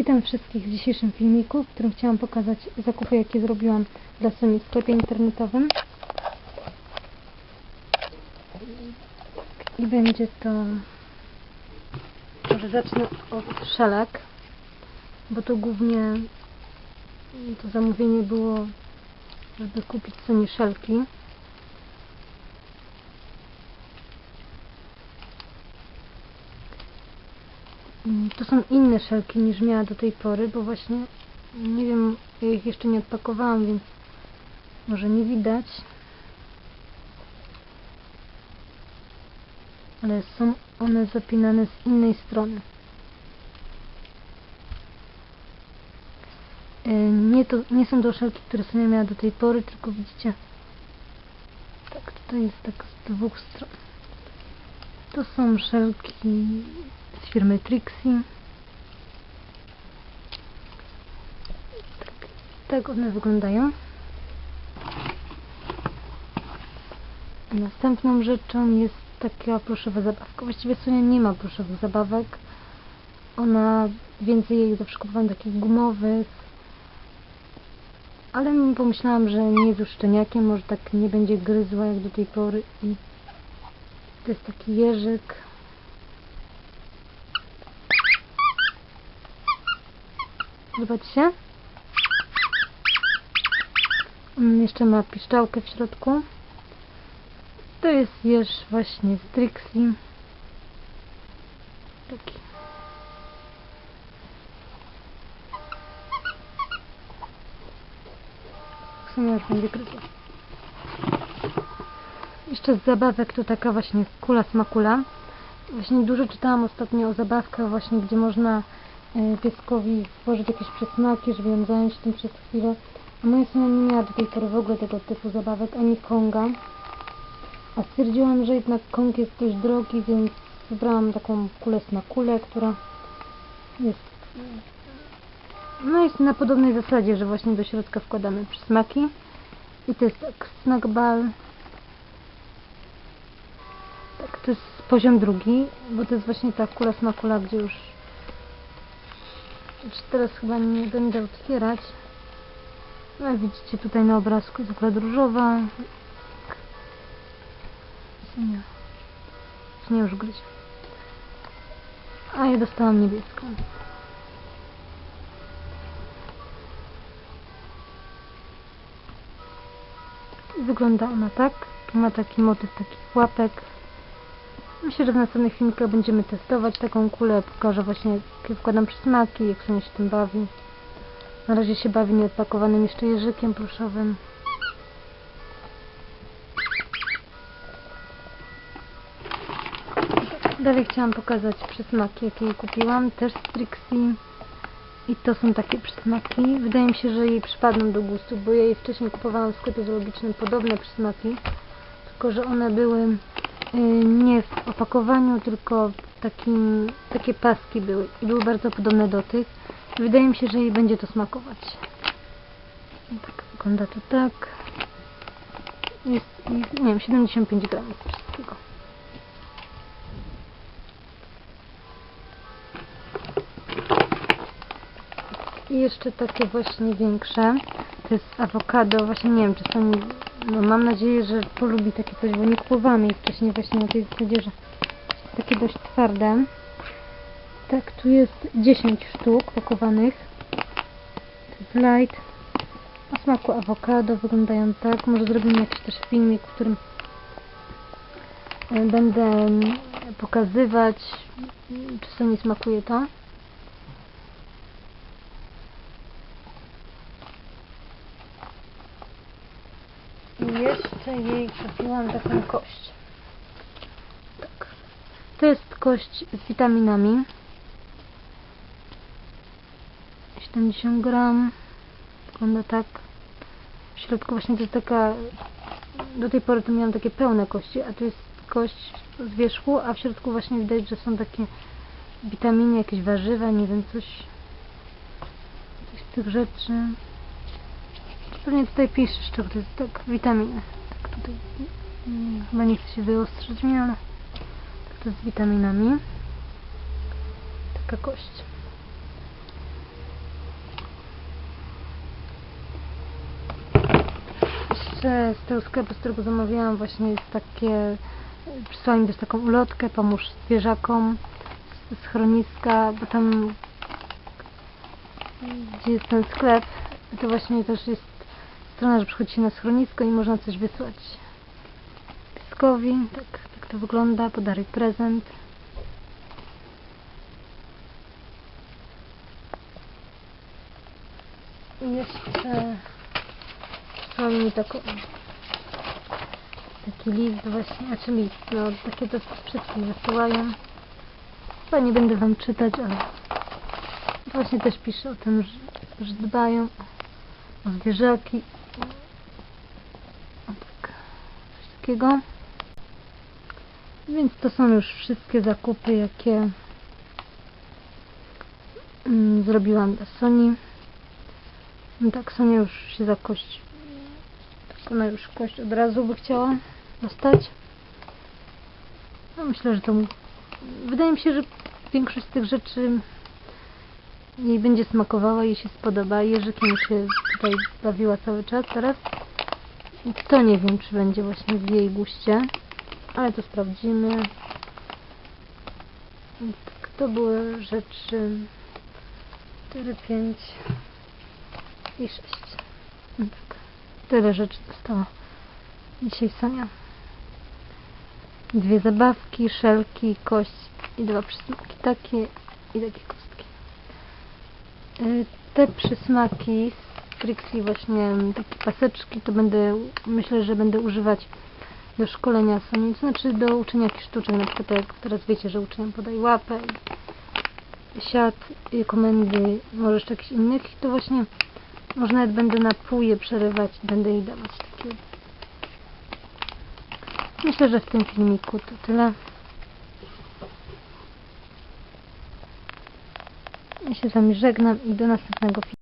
Witam wszystkich w dzisiejszym filmiku, w którym chciałam pokazać zakupy, jakie zrobiłam dla Sony w sklepie internetowym. I będzie to... Może zacznę od szelek, bo to głównie to zamówienie było, żeby kupić Sony szelki. To są inne szelki niż miała do tej pory, bo właśnie nie wiem, ja ich jeszcze nie odpakowałam, więc może nie widać. Ale są one zapinane z innej strony. E, Nie, to, nie są to szelki, które sobie miała do tej pory, tylko widzicie, tak tutaj jest tak z dwóch stron. To są szelki firmy Trixie. Tak, one wyglądają. Następną rzeczą jest taka pluszowa zabawka. Właściwie Sonia nie ma pluszowych zabawek. Ona więcej jej zawsze kupowałam takich gumowych. Ale pomyślałam, że nie jest już szczeniakiem, może tak nie będzie gryzła jak do tej pory i to jest taki jeżyk. Zobaczcie. Mm, Jeszcze ma piszczałkę w środku. To jest jeż właśnie z Trixie. Taki. W sumie już będzie gryzła. Jeszcze z zabawek to taka właśnie kula smakula. Właśnie dużo czytałam ostatnio o zabawkach właśnie, gdzie można pieskowi włożyć jakieś przesmaki, żeby ją zająć tym przez chwilę. A moja syna nie miała do tej pory w ogóle tego typu zabawek, ani Konga. A stwierdziłam, że jednak Kong jest dość drogi, więc wybrałam taką kulę smakulę, która jest no jest na podobnej zasadzie, że właśnie do środka wkładamy przysmaki. I to jest tak snack ball. Tak, to jest poziom drugi, bo to jest właśnie ta kula smakula, gdzie już teraz chyba nie będę otwierać. No widzicie tutaj na obrazku jest akurat różowa. Nie, nie już gryzie. A ja dostałam niebieską. Wygląda ona tak. Tu ma taki motyw takich łapek. Myślę, że w następnych filmikach będziemy testować taką kulę. Pokażę właśnie, jakie wkładam przysmaki, jak sobie się tym bawi. Na razie się bawi nieodpakowanym jeszcze jeżykiem pluszowym. Dalej chciałam pokazać przysmaki, jakie kupiłam. Też z Trixie. I to są takie przysmaki. Wydaje mi się, że jej przypadną do gustu, bo ja jej wcześniej kupowałam w sklepie zoologicznym podobne przysmaki. Tylko, że one były nie w opakowaniu, tylko takim, takie paski były. I były bardzo podobne do tych. Wydaje mi się, że jej będzie to smakować. Tak wygląda to tak. Jest, jest nie wiem, 75 gram jest wszystkiego. I jeszcze takie właśnie większe. To jest awokado. Właśnie nie wiem, czy są... No mam nadzieję, że polubi takie coś, bo nie kupowałam jej wcześniej właśnie na tej zasadzie, że takie dość twarde. Tak, tu jest 10 sztuk pakowanych. Jest light. O smaku awokado wyglądają tak. Może zrobimy jakiś też filmik, w którym e, będę mm, pokazywać, czy co nie smakuje to. I jeszcze jej kupiłam taką kość. Tak. To jest kość z witaminami. 70 gram. Wygląda tak. W środku właśnie to jest taka... Do tej pory to miałam takie pełne kości, a tu jest kość z wierzchu, a w środku właśnie widać, że są takie witaminy, jakieś warzywa, nie wiem, coś... Coś z tych rzeczy. Pewnie tutaj piszesz, czy to jest tak, witamina. Tak tutaj, mm, chyba nie chcę się wyostrzyć mi, ale tak to jest z witaminami. Taka kość. Jeszcze z tego sklepu, z którego zamawiałam właśnie jest takie, przysłali mi też taką ulotkę, pomóż zwierzakom schroniska, bo tam gdzie jest ten sklep, to właśnie też jest strona, że przychodzi się na schronisko i można coś wysłać pieskowi, tak, tak to wygląda, podaruj prezent. I jeszcze przysłali mi taką taki list właśnie, znaczy list, no takie to wszystkim wysyłają. Chyba nie będę wam czytać, ale właśnie też pisze o tym, że, że dbają zwierzaki. Coś takiego. Więc to są już wszystkie zakupy, jakie mm, zrobiłam dla Sony. Tak, Sonia już się za kość, ona już kość od razu by chciała dostać. No myślę, że to, wydaje mi się, że większość z tych rzeczy jej będzie smakowała, jej się spodoba. Jerzykiem się tutaj bawiła cały czas teraz. To nie wiem, czy będzie właśnie w jej guście, ale to sprawdzimy. Tak, to były rzeczy 4, 5 i 6. No tak. Tyle rzeczy dostała dzisiaj Sonia. Dwie zabawki, szelki, kość i dwa przysmaki. Takie i takie Te przysmaki z Trixie właśnie takie paseczki to będę, myślę, że będę używać do szkolenia Soni, to znaczy do uczenia jakichś sztuczek, na przykład jak teraz wiecie, że uczniom podaj łapę siat i komendy, może jeszcze jakichś innych, to właśnie może nawet będę na pół je przerywać będę jej dawać takie. Myślę, że w tym filmiku to tyle. Ja się z Wami żegnam i do następnego filmu.